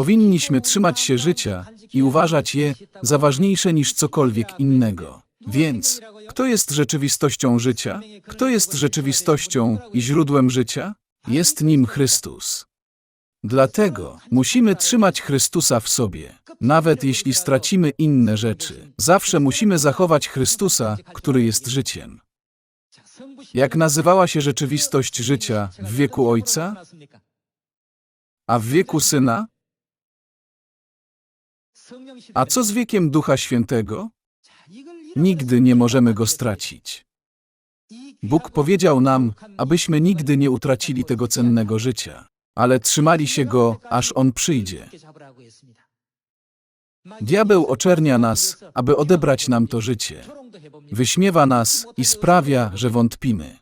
Powinniśmy trzymać się życia i uważać je za ważniejsze niż cokolwiek innego. Więc, kto jest rzeczywistością życia? Kto jest rzeczywistością i źródłem życia? Jest nim Chrystus. Dlatego musimy trzymać Chrystusa w sobie, nawet jeśli stracimy inne rzeczy. Zawsze musimy zachować Chrystusa, który jest życiem. Jak nazywała się rzeczywistość życia w wieku Ojca, a w wieku Syna? A co z wiekiem Ducha Świętego? Nigdy nie możemy go stracić. Bóg powiedział nam, abyśmy nigdy nie utracili tego cennego życia, ale trzymali się go, aż on przyjdzie. Diabeł oczernia nas, aby odebrać nam to życie. Wyśmiewa nas i sprawia, że wątpimy.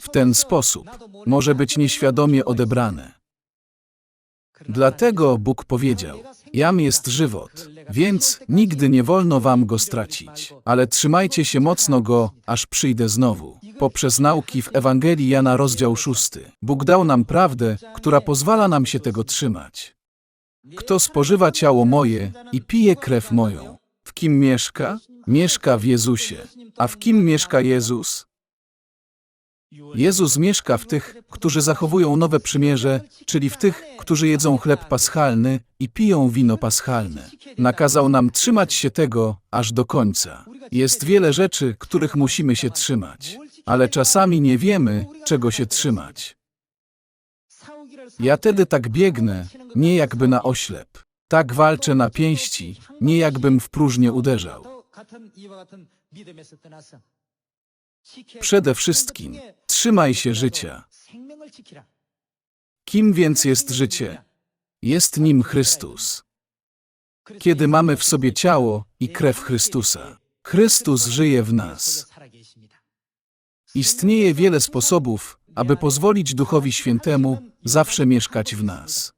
W ten sposób może być nieświadomie odebrane. Dlatego Bóg powiedział: Jam jest żywot, więc nigdy nie wolno wam go stracić, ale trzymajcie się mocno go, aż przyjdę znowu. Poprzez nauki w Ewangelii Jana rozdział 6 Bóg dał nam prawdę, która pozwala nam się tego trzymać. Kto spożywa ciało moje i pije krew moją? W kim mieszka? Mieszka w Jezusie. A w kim mieszka Jezus? Jezus mieszka w tych, którzy zachowują nowe przymierze, czyli w tych, którzy jedzą chleb paschalny i piją wino paschalne. Nakazał nam trzymać się tego aż do końca. Jest wiele rzeczy, których musimy się trzymać, ale czasami nie wiemy, czego się trzymać. Ja tedy tak biegnę, nie jakby na oślep. Tak walczę na pięści, nie jakbym w próżnię uderzał. Przede wszystkim trzymaj się życia. Kim więc jest życie? Jest nim Chrystus. Kiedy mamy w sobie ciało i krew Chrystusa, Chrystus żyje w nas. Istnieje wiele sposobów, aby pozwolić Duchowi Świętemu zawsze mieszkać w nas.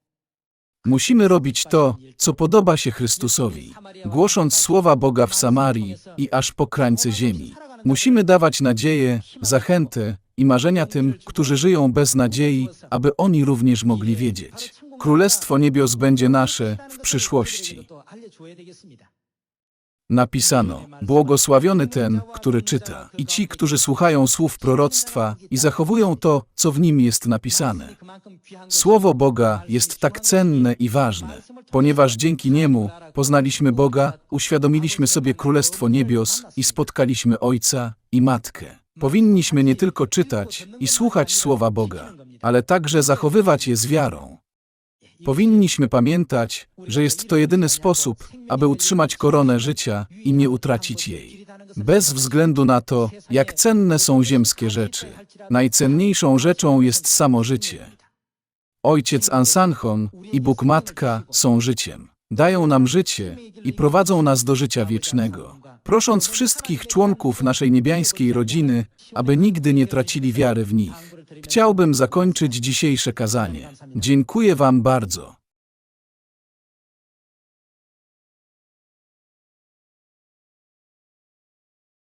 Musimy robić to, co podoba się Chrystusowi, głosząc słowa Boga w Samarii i aż po krańce ziemi. Musimy dawać nadzieję, zachętę i marzenia tym, którzy żyją bez nadziei, aby oni również mogli wiedzieć. Królestwo Niebios będzie nasze w przyszłości. Napisano: Błogosławiony ten, który czyta, i ci, którzy słuchają słów proroctwa i zachowują to, co w nim jest napisane. Słowo Boga jest tak cenne i ważne, ponieważ dzięki niemu poznaliśmy Boga, uświadomiliśmy sobie Królestwo Niebios i spotkaliśmy Ojca i Matkę. Powinniśmy nie tylko czytać i słuchać Słowa Boga, ale także zachowywać je z wiarą. Powinniśmy pamiętać, że jest to jedyny sposób, aby utrzymać koronę życia i nie utracić jej. Bez względu na to, jak cenne są ziemskie rzeczy, najcenniejszą rzeczą jest samo życie. Ojciec Ansanchon i Bóg Matka są życiem. Dają nam życie i prowadzą nas do życia wiecznego. Prosząc wszystkich członków naszej niebiańskiej rodziny, aby nigdy nie tracili wiary w nich. Chciałbym zakończyć dzisiejsze kazanie. Dziękuję Wam bardzo.